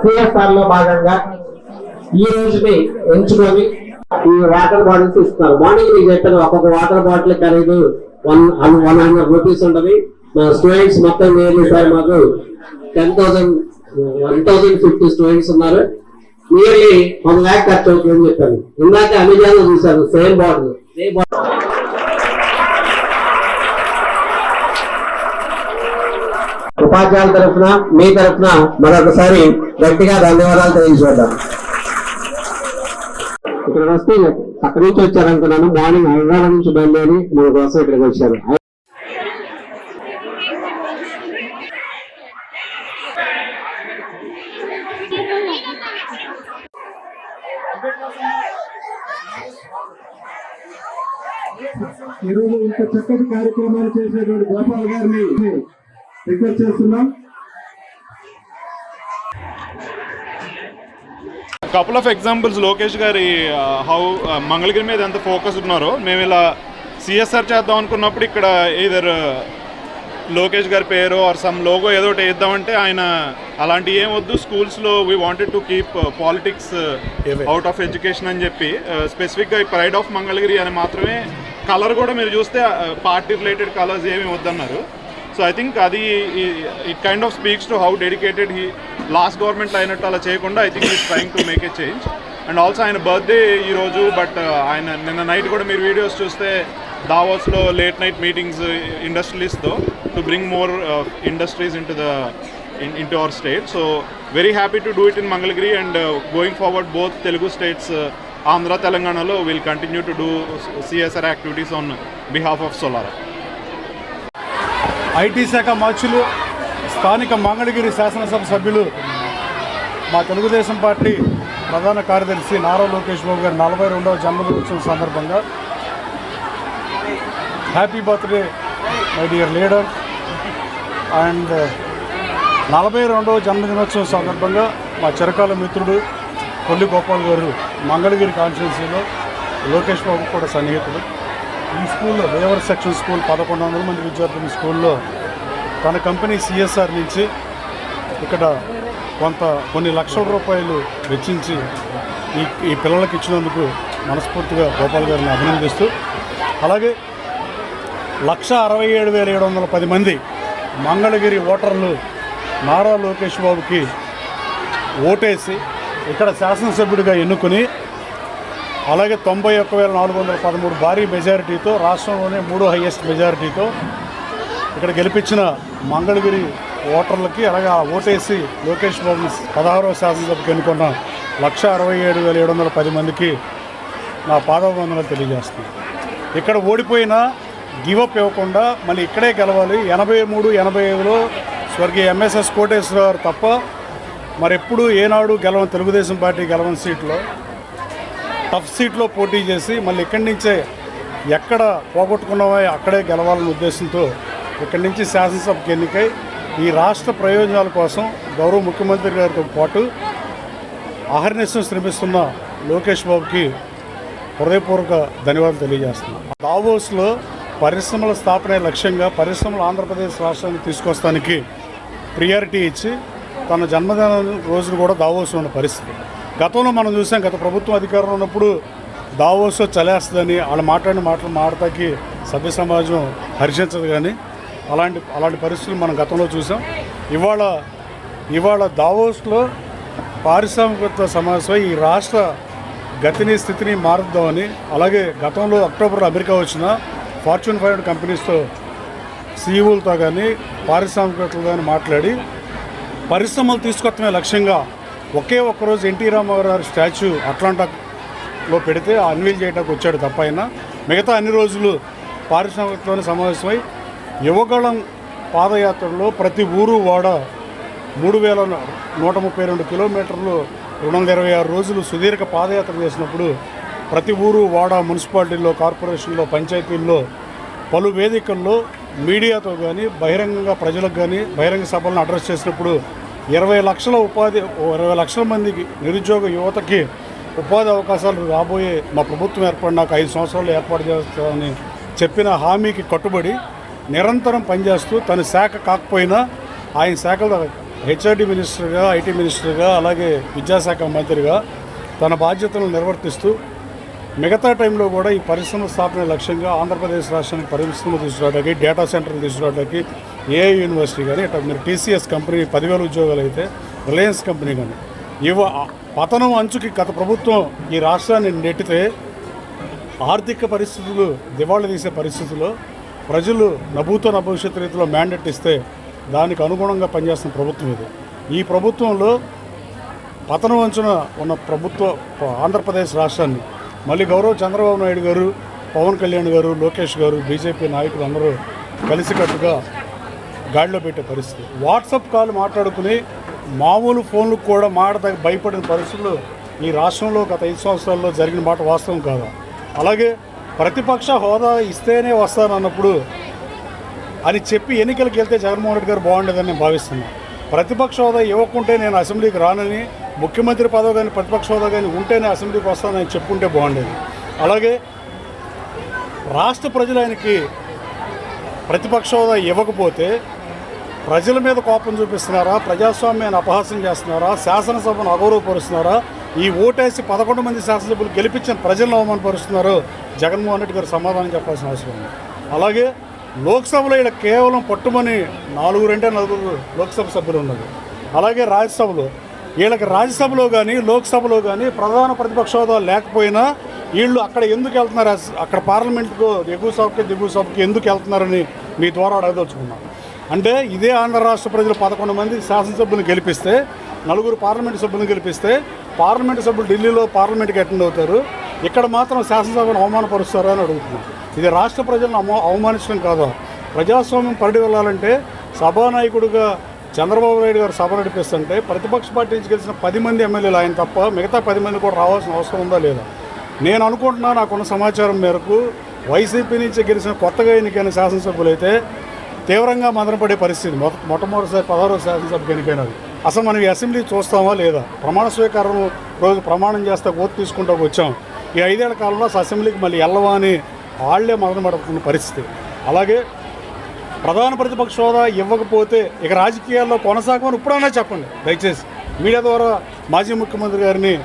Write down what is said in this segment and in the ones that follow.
సిఎస్ఆర్లో భాగంగా ఈ రోజుని ఎంచుకొని ఈ వాటర్ బాటిల్స్ ఇస్తున్నారు. మార్నింగ్ మీకు చెప్పాను ఒక్కొక్క వాటర్ బాటిల్ ఖరీదు వన్ వన్ హండ్రెడ్ రూపీస్ ఉంటుంది. మా స్టూడెంట్స్ మొత్తం నియర్లీ సార్ మాకు ten thousand one thousand fifty students ఉన్నారు. నియర్లీ వన్ ల్యాక్ ఖర్చు అవుతుందని చెప్పాను. ఇందాక అమెజాన్లో చూశాను సేమ్ బాటిల్ సేమ్ బాటిల్ ఉపాధ్యాయుల తరఫున మీ తరఫున మరొకసారి గట్టిగా ధన్యవాదాలు తెలియజేద్దాం. ఇక్కడ వస్తే అక్కడి నుంచి వచ్చారనుకున్నాను. మార్నింగ్ హైదరాబాద్ నుంచి బయలుదేరి మన కోసం ఇక్కడికి వచ్చారు. ఈరోజు ఇంత చక్కటి కార్యక్రమాలు చేసేటువంటి గోపాల్ గారిని రిక్వెస్ట్ చేస్తున్నాం. కపుల్ ఆఫ్ ఎగ్జాంపుల్స్ లోకేష్ గారి హౌ మంగళగిరి మీద ఎంత ఫోకస్ ఉన్నారో మేము ఇలా సిఎస్ఆర్ చేద్దాం అనుకున్నప్పుడు ఇక్కడ ఇదర్ లోకేష్ గారి పేరు ఆర్ సమ్ లోగో ఏదో ఒకటి వేద్దామంటే ఆయన అలాంటి ఏం వద్దు స్కూల్స్లో we wanted to keep politics out of education అని చెప్పి స్పెసిఫిక్గా ప్రైడ్ ఆఫ్ మంగళగిరి అని మాత్రమే కలర్ కూడా మీరు చూస్తే పార్టీ రిలేటెడ్ కలర్స్ ఏమి వద్దన్నారు. సో ఐ థింక్ అది it kind of speaks to how dedicated he last గవర్నమెంట్లో అయినట్టు అలా చేయకుండా I think is trying to make a change and also ఆయన బర్త్డే ఈరోజు బట్ ఆయన నిన్న నైట్ కూడా మీరు వీడియోస్ చూస్తే దావోస్లో late night meetings ఇండస్ట్రీస్తో to bring more industries into the into our state so very happy to do it in Mangalagiri and going forward both Telugu states Andhra తెలంగాణలో will continue to do CSR activities on behalf of Solara IT శాఖ మార్చులు స్థానిక మంగళగిరి శాసనసభ సభ్యులు మా Telugu Desam party ప్రధాన కార్యదర్శి నారా లోకేష్ బాబు గారి నలభై రెండవ జన్మదినోత్సవం సందర్భంగా happy birthday my dear leader. And నలభై రెండవ జన్మదినోత్సవం సందర్భంగా మా చిరకాల మిత్రుడు కొల్లి గోపాల్ గారు మంగళగిరి కాన్స్టిట్యున్సీలో లోకేష్ బాబు కూడా సన్నిహితుడు. ఈ స్కూల్లో వేవర్ సెక్షన్ స్కూల్ పదకొండు వందల మంది విద్యార్థులు స్కూల్లో. తన కంపెనీ సిఎస్ఆర్ నుంచి ఇక్కడ కొంత కొన్ని లక్షల రూపాయలు వెచ్చించి ఈ ఈ పిల్లలకి ఇచ్చినందుకు మనస్ఫూర్తిగా గోపాల్ గారిని అభినందిస్తూ అలాగే లక్ష అరవై ఏడు వేల ఏడు వందల పది మంది మంగళగిరి ఓటర్లు నారా లోకేష్ బాబుకి ఓటేసి ఇక్కడ శాసనసభ్యుడిగా ఎన్నుకుని అలాగే తొంభై ఒక్క వేల నాలుగు వందల పదమూడు భారీ మెజారిటీతో రాష్ట్రంలోనే మూడో హైయెస్ట్ మెజారిటీతో ఇక్కడ గెలిపించిన మంగళగిరి ఓటర్లకి అలాగే ఆ ఓటేసి లోకేష్ బాబుని పదహారవ శాసనసభకు ఎన్నుకున్న లక్ష అరవై ఏడు వేల ఏడు వందల పది మందికి నా పాదవందనలు తెలియజేస్తున్నాను. ఇక్కడ ఓడిపోయినా గివప్ ఇవ్వకుండా మళ్ళీ ఇక్కడే గెలవాలి. ఎనభై మూడు ఎనభై ఐదులో స్వర్గీయ ఎంఎస్ఎస్ కోటేశ్వర గారు తప్ప మరెప్పుడు ఏనాడు గెలవని తెలుగుదేశం పార్టీ గెలవని సీట్లో టఫ్ సీట్లో పోటీ చేసి మళ్ళీ ఇక్కడి నుంచే ఎక్కడ పోగొట్టుకున్నామో అక్కడే గెలవాలనే ఉద్దేశంతో ఇక్కడి నుంచి శాసనసభకు ఎన్నికై ఈ రాష్ట్ర ప్రయోజనాల కోసం గౌరవ ముఖ్యమంత్రి గారితో పాటు అహర్నిశం శ్రమిస్తున్న లోకేష్ బాబుకి హృదయపూర్వక ధన్యవాదాలు తెలియజేస్తున్నాను దావోస్లో పరిశ్రమల స్థాపనే లక్ష్యంగా పరిశ్రమలు ఆంధ్రప్రదేశ్ రాష్ట్రానికి తీసుకొస్తానికి ప్రియారిటీ ఇచ్చి తన జన్మదిన రోజులు కూడా దావోస్లో ఉన్న పరిస్థితి. గతంలో మనం చూసాం గత ప్రభుత్వం అధికారంలో ఉన్నప్పుడు దావోస్ చలేస్తుందని వాళ్ళు మాట్లాడిన మాటలు మాడతాకి సభ్య సమాజం హర్షించదు కానీ అలాంటి అలాంటి పరిస్థితులు మనం గతంలో చూసాం. ఇవాళ ఇవాళ దావోస్లో పారిశ్రామికత్వ సమావేశం ఈ రాష్ట్ర గతిని స్థితిని మారుద్దామని అలాగే గతంలో అక్టోబర్లో అమెరికా వచ్చిన ఫార్చ్యూన్ ఫైవ్ హండ్రెడ్ కంపెనీస్తో సీఈఓలతో కానీ పారిశ్రామికవేత్తలతో కానీ మాట్లాడి పరిశ్రమలు తీసుకొత్తమే లక్ష్యంగా ఒకే ఒక్కరోజు ఎన్టీ రామారావు గారి స్టాచ్యూ అట్లాంటాలో పెడితే అన్వీల్ చేయడానికి వచ్చాడు తప్ప అయినా మిగతా అన్ని రోజులు పారిశ్రామికతోనే సమావేశమై యువగళం పాదయాత్రలో ప్రతి ఊరు వాడ మూడు వేల నూట ముప్పై రెండు కిలోమీటర్లు రెండు వందల ఇరవై ఆరు రోజులు సుదీర్ఘ పాదయాత్ర చేసినప్పుడు ప్రతి ఊరు వాడ మున్సిపాలిటీల్లో కార్పొరేషన్లో పంచాయతీల్లో పలు వేదికల్లో మీడియాతో కానీ బహిరంగంగా ప్రజలకు కానీ బహిరంగ సభలను అడ్రస్ చేసినప్పుడు ఇరవై లక్షల ఉపాధి ఇరవై లక్షల మందికి నిరుద్యోగ యువతకి ఉపాధి అవకాశాలు రాబోయే మా ప్రభుత్వం ఏర్పడినాక ఐదు సంవత్సరాలు ఏర్పాటు చేస్తామని చెప్పిన హామీకి కట్టుబడి నిరంతరం పనిచేస్తూ తన శాఖ కాకపోయినా ఆయన శాఖలో హెచ్ఆర్డి మినిస్టర్గా ఐటీ మినిస్టర్గా అలాగే విద్యాశాఖ మంత్రిగా తన బాధ్యతలను నిర్వర్తిస్తూ మిగతా టైంలో కూడా ఈ పరిశ్రమ స్థాపన లక్ష్యంగా ఆంధ్రప్రదేశ్ రాష్ట్రానికి పరిశ్రమ తీసుకురావడానికి డేటా సెంటర్లు తీసుకురావడానికి ఏఐ యూనివర్సిటీ కానీ ఇట్లా మీరు టీసీఎస్ కంపెనీ పదివేల ఉద్యోగాలు అయితే రిలయన్స్ కంపెనీ కానీ ఇవ పతనం అంచుకి గత ప్రభుత్వం ఈ రాష్ట్రాన్ని నెట్టితే ఆర్థిక పరిస్థితులు దివాళా తీసే పరిస్థితుల్లో ప్రజలు నభూతో భవిష్యత్ రీతిలో మ్యాండేట్ ఇస్తే దానికి అనుగుణంగా పనిచేస్తున్న ప్రభుత్వం ఇది. ఈ ప్రభుత్వంలో పతనం అంచున ఉన్న ప్రభుత్వ ఆంధ్రప్రదేశ్ రాష్ట్రాన్ని మళ్ళీ గౌరవ్ చంద్రబాబు నాయుడు గారు పవన్ కళ్యాణ్ గారు లోకేష్ గారు బీజేపీ నాయకులు అందరూ కలిసికట్టుగా గాడిలో పెట్టే పరిస్థితి. వాట్సాప్ కాల్ మాట్లాడుకుని మామూలు ఫోన్లకు కూడా మాట్లాడ భయపడిన పరిస్థితులు ఈ రాష్ట్రంలో గత ఐదు సంవత్సరాల్లో జరిగిన మాట వాస్తవం కాదా? అలాగే ప్రతిపక్ష హోదా ఇస్తేనే వస్తానన్నప్పుడు అని చెప్పి ఎన్నికలకు వెళ్తే జగన్మోహన్ రెడ్డి గారు బాగుండేదని నేను భావిస్తున్నాను ప్రతిపక్ష హోదా ఇవ్వకుంటే నేను అసెంబ్లీకి రానని ముఖ్యమంత్రి పదవి కానీ ప్రతిపక్ష హోదా కానీ ఉంటేనే అసెంబ్లీకి వస్తానని చెప్పుకుంటే బాగుండేది. అలాగే రాష్ట్ర ప్రజలు ఆయనకి ప్రతిపక్ష హోదా ఇవ్వకపోతే ప్రజల మీద కోపం చూపిస్తున్నారా? ప్రజాస్వామ్యాన్ని అపహాసం చేస్తున్నారా? శాసనసభను అగౌరవపరుస్తున్నారా? ఈ ఓటేసి పదకొండు మంది శాసనసభ్యులు గెలిపించిన ప్రజలను అవమానపరుస్తున్నారు జగన్మోహన్ రెడ్డి గారు సమాధానం చెప్పాల్సిన అవసరం ఉంది. అలాగే లోక్సభలో ఇక్కడ కేవలం పట్టుమని నాలుగు రెండే నలుగురు లోక్సభ సభ్యులు ఉన్నారు. అలాగే రాజ్యసభలో వీళ్ళకి రాజ్యసభలో కానీ లోక్సభలో కానీ ప్రధాన ప్రతిపక్ష హోదా లేకపోయినా వీళ్ళు అక్కడ ఎందుకు వెళ్తున్నారు? అక్కడ పార్లమెంట్కు ఎగువ సభకి దిగువ సభకి ఎందుకు వెళ్తున్నారని మీ ద్వారా అడగదలుచుకున్నాను. అంటే ఇదే ఆంధ్ర రాష్ట్ర ప్రజలు పదకొండు మంది శాసనసభ్యులను గెలిపిస్తే నలుగురు పార్లమెంటు సభ్యులను గెలిపిస్తే పార్లమెంటు సభ్యులు ఢిల్లీలో పార్లమెంట్కి అటెండ్ అవుతారు. ఇక్కడ మాత్రం శాసనసభను అవమానపరుస్తారా అని అడుగుతున్నాం ఇది రాష్ట్ర ప్రజలను అవమానించడం కాదా? ప్రజాస్వామ్యం పరిడి వెళ్ళాలంటే సభానాయకుడిగా చంద్రబాబు నాయుడు గారు సభ నడిపిస్తుంటే ప్రతిపక్ష పార్టీ నుంచి గెలిచిన పది మంది ఎమ్మెల్యేలు ఆయన తప్ప మిగతా పది మంది కూడా రావాల్సిన అవసరం ఉందా లేదా? నేను అనుకుంటున్నా నాకున్న సమాచారం మేరకు వైసీపీ నుంచి గెలిచిన కొత్తగా ఎన్నికైన శాసనసభ్యులు అయితే తీవ్రంగా మదనపడే పరిస్థితి మొట్ట మొట్టమొదటిసారి పదహారో శాసనసభకు ఎన్నికైనది. అసలు మనం ఈ అసెంబ్లీ చూస్తామా లేదా? ప్రమాణ స్వీకారం రోజు ప్రమాణం చేస్తా ఓటు తీసుకుంటూ వచ్చాం. ఈ ఐదేళ్ళ కాలంలో అసెంబ్లీకి మళ్ళీ వెళ్ళవా అని వాళ్ళే మదనపడుతున్న పరిస్థితి. అలాగే ప్రధాన ప్రతిపక్ష హోదా ఇవ్వకపోతే ఇక రాజకీయాల్లో కొనసాగమని ఇప్పుడైనా చెప్పండి. దయచేసి మీడియా ద్వారా మాజీ ముఖ్యమంత్రి గారిని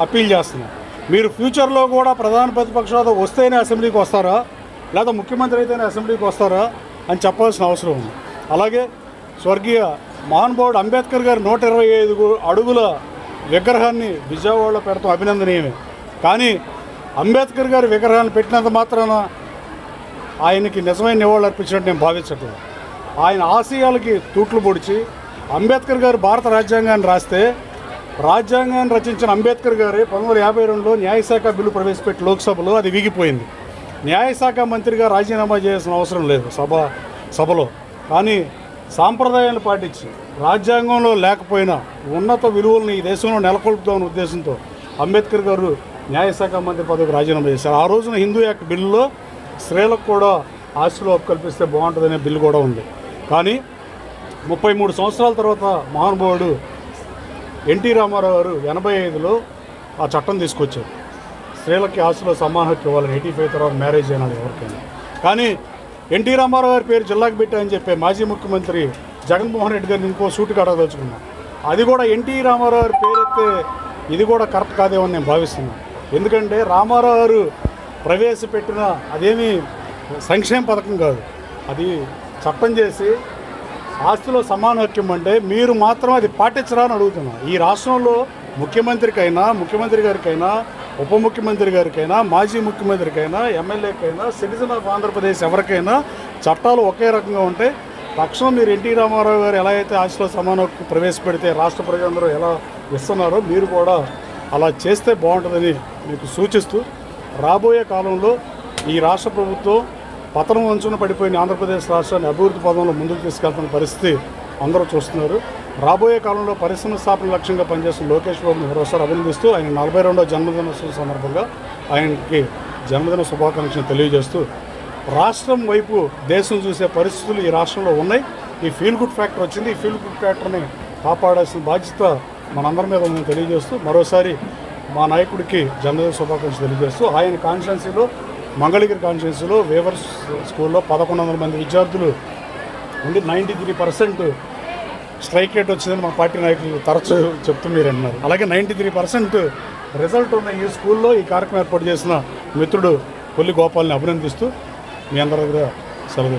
అప్పీల్ చేస్తున్నాం. మీరు ఫ్యూచర్లో కూడా ప్రధాన ప్రతిపక్ష హోదా వస్తేనే అసెంబ్లీకి వస్తారా? లేదా ముఖ్యమంత్రి అయితేనే అసెంబ్లీకి వస్తారా? అని చెప్పాల్సిన అవసరం ఉంది. అలాగే స్వర్గీయ మహానుభావుడు అంబేద్కర్ గారి నూట ఇరవై ఐదు అడుగుల విగ్రహాన్ని విజయవాడలో పెడతాం అభినందనీయమే. కానీ అంబేద్కర్ గారి విగ్రహాన్ని పెట్టినంత మాత్రాన ఆయనకి నిజమైన నివాళులు అర్పించినట్టు నేను భావించట్లేదు ఆయన ఆశయాలకి తూట్లు పొడిచి అంబేద్కర్ గారు భారత రాజ్యాంగాన్ని రాస్తే రాజ్యాంగాన్ని రచించిన అంబేద్కర్ గారే పంతొమ్మిది వందల యాభై రెండులో న్యాయశాఖ బిల్లు ప్రవేశపెట్టి లోక్సభలో అది విగిపోయింది. న్యాయశాఖ మంత్రిగా రాజీనామా చేయాల్సిన అవసరం లేదు సభ సభలో. కానీ సాంప్రదాయాలు పాటించి రాజ్యాంగంలో లేకపోయినా ఉన్నత విలువల్ని ఈ దేశంలో నెలకొల్పుతామనే ఉద్దేశంతో అంబేద్కర్ గారు న్యాయశాఖ మంత్రి పదవికి రాజీనామా చేశారు. ఆ రోజున హిందూ యాక్ట్ బిల్లులో స్త్రీలకు కూడా ఆస్తులు హక్కు కల్పిస్తే బాగుంటుందనే బిల్లు కూడా ఉంది. కానీ ముప్పై మూడు సంవత్సరాల తర్వాత మహానుభావుడు ఎన్టీ రామారావు గారు ఎనభై ఐదులో ఆ చట్టం తీసుకొచ్చారు. స్త్రీలకి ఆస్తులో సమాన హక్కు ఇవ్వాలని ఎయిటీ ఫైవ్ తర్వాత మ్యారేజ్ అయినాడు ఎవరికైనా. కానీ ఎన్టీ రామారావు గారి పేరు జిల్లాకు పెట్టాయని చెప్పే మాజీ ముఖ్యమంత్రి జగన్మోహన్ రెడ్డి గారిని ఇంకో సూటు కడగదలుచుకున్నాం అది కూడా ఎన్టీ రామారావు గారి అయితే ఇది కూడా కరెక్ట్ కాదేమో నేను భావిస్తున్నాను ఎందుకంటే రామారావు గారు ప్రవేశపెట్టిన అదేమీ సంక్షేమ పథకం కాదు. అది చట్టం చేసి ఆస్తిలో సమాన హక్యం అంటే మీరు మాత్రం అది పాటించరా అని అడుగుతున్నా. ఈ రాష్ట్రంలో ముఖ్యమంత్రికైనా ముఖ్యమంత్రి గారికైనా ఉప ముఖ్యమంత్రి గారికైనా మాజీ ముఖ్యమంత్రికైనా ఎమ్మెల్యేకైనా సిటిజన్ ఆఫ్ ఆంధ్రప్రదేశ్ ఎవరికైనా చట్టాలు ఒకే రకంగా ఉంటే తక్షణం మీరు ఎన్టీ రామారావు గారు ఎలా అయితే ఆస్తిలో సమాన హక్కు ప్రవేశపెడితే రాష్ట్ర ప్రజలందరూ ఎలా ఇస్తున్నారో మీరు కూడా అలా చేస్తే బాగుంటుందని మీకు సూచిస్తూ రాబోయే కాలంలో ఈ రాష్ట్ర ప్రభుత్వం పతనం అంచున పడిపోయిన ఆంధ్రప్రదేశ్ రాష్ట్రాన్ని అభివృద్ధి పదంలో ముందుకు తీసుకెళ్తున్న పరిస్థితి అందరూ చూస్తున్నారు. రాబోయే కాలంలో పరిశ్రమ స్థాపన లక్ష్యంగా పనిచేస్తున్న లోకేష్ బాబును మరోసారి అభినందిస్తూ ఆయన నలభై రెండో జన్మదినోత్సవం సందర్భంగా ఆయనకి జన్మదిన శుభాకాంక్షలు తెలియజేస్తూ రాష్ట్రం వైపు దేశం చూసే పరిస్థితులు ఈ రాష్ట్రంలో ఉన్నాయి. ఈ ఫీల్ గుడ్ ఫ్యాక్టర్ వచ్చింది. ఈ ఫీల్ గుడ్ ఫ్యాక్టర్ని కాపాడాల్సిన బాధ్యత మనందరి మీద ఉందని తెలియజేస్తూ మరోసారి మా నాయకుడికి జన్మదిన శుభాకాంక్షలు తెలియజేస్తూ ఆయన కాన్స్టిట్యున్సీలో మంగళగిరి కాన్స్టిట్యున్సీలో వేవర్స్ స్కూల్లో పదకొండు వందల మంది విద్యార్థులు ఉండి ninety three percent strike rate వచ్చిందని మా పార్టీ నాయకులు తరచూ చెప్తూ మీరు అన్నారు అలాగే నైంటీ త్రీ పర్సెంట్ రిజల్ట్ ఉన్న ఈ స్కూల్లో ఈ కార్యక్రమం ఏర్పాటు చేసిన మిత్రుడు కొల్లి గోపాల్ని అభినందిస్తూ మీ అందరి దగ్గర సెలవు